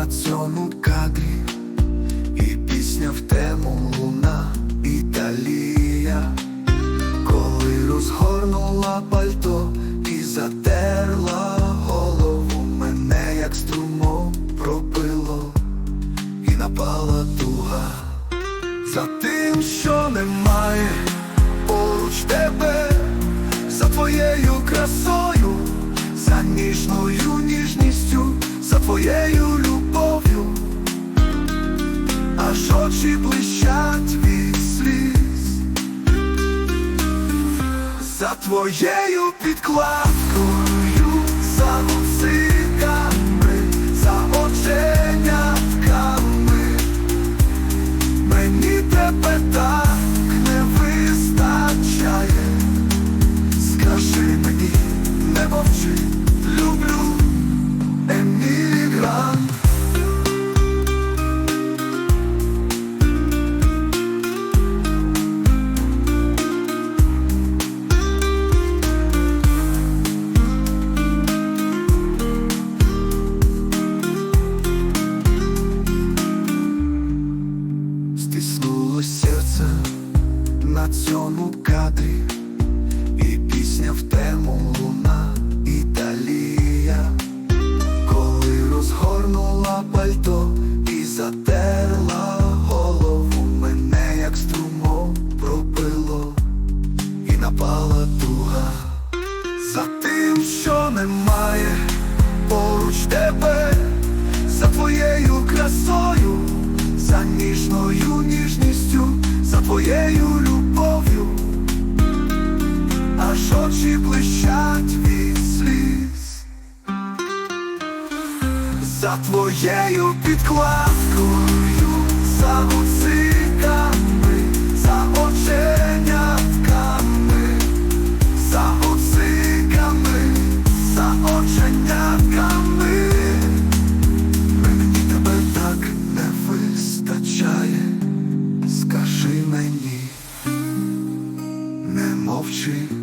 на цьому кадрі, і пісня в тему луна Італія, коли розгорнула пальто і затерла голову, мене як струмом пробило, і напала туга за тим, що немає поруч тебе, за твоєю красою, за ніжною за твоєю любов'ю, аж очі блищать від сліз, за твоєю підкладкою, за на цьому кадрі, і пісня в тему луна Італія, коли розгорнула пальто і затерла голову, мене як струмом пробило, і напала туга за тим, що немає поруч тебе, за твоєю красою, за ніжною ніжністю, за твоєю блищать від сліз, за твоєю підкладкою, за гуциками, за оченятками, за гуциками, за оченятками. Мені тебе так не вистачає, скажи мені, не мовчи.